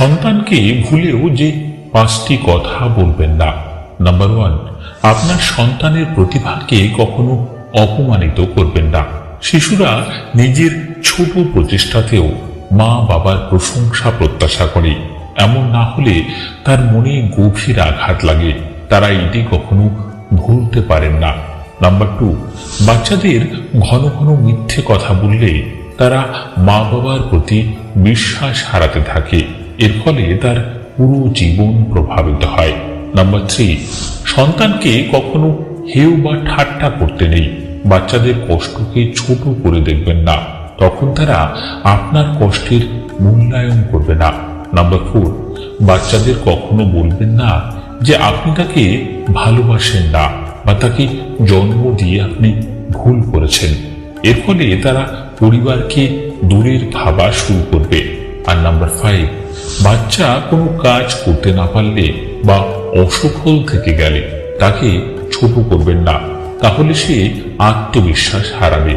সন্তানকে ভুলেও যে পাঁচটি কথা বলবেন না। নাম্বার ওয়ান আপনার সন্তানের প্রতিভাকে কখনো অপমানিত করবেন না। শিশুরা নিজের ছোট প্রচেষ্টাতেও মা বাবার প্রশংসা, প্রত্যাশা করে। এমন না হলে তার মনে গভীর আঘাত লাগে। তারা এটি কখনো ভুলতে পারেন না। নাম্বার টু বাচ্চাদের ঘন ঘন মিথ্যে কথা বললে তারা মা বাবার প্রতি বিশ্বাস হারাতে থাকে। এর ফলে তার পুরো জীবন প্রভাবিত হয়। নাম্বার থ্রি সন্তানকে কখনো হেউ বা ঠাট্টা করতে নেই। বাচ্চাদের কষ্টকে ছোট করে দেখবেন না। তখন তারা আপনার কষ্টের মূল্যায়ন করবে না। নাম্বার ফোর বাচ্চাদের কখনো বলবেন না যে আপনি তাকে ভালোবাসেন না বা তাকে জন্ম দিয়ে আপনি ভুল করেছেন। এর ফলে তারা পরিবারকে দূরের ভাবা শুরু করবে। আর নাম্বার ফাইভ বাচ্চা কোনো কাজ করতে না পারলে বা অসফল থেকে গেলে তাকে ছোট করবেন না, তাহলে সে আত্মবিশ্বাস হারাবে।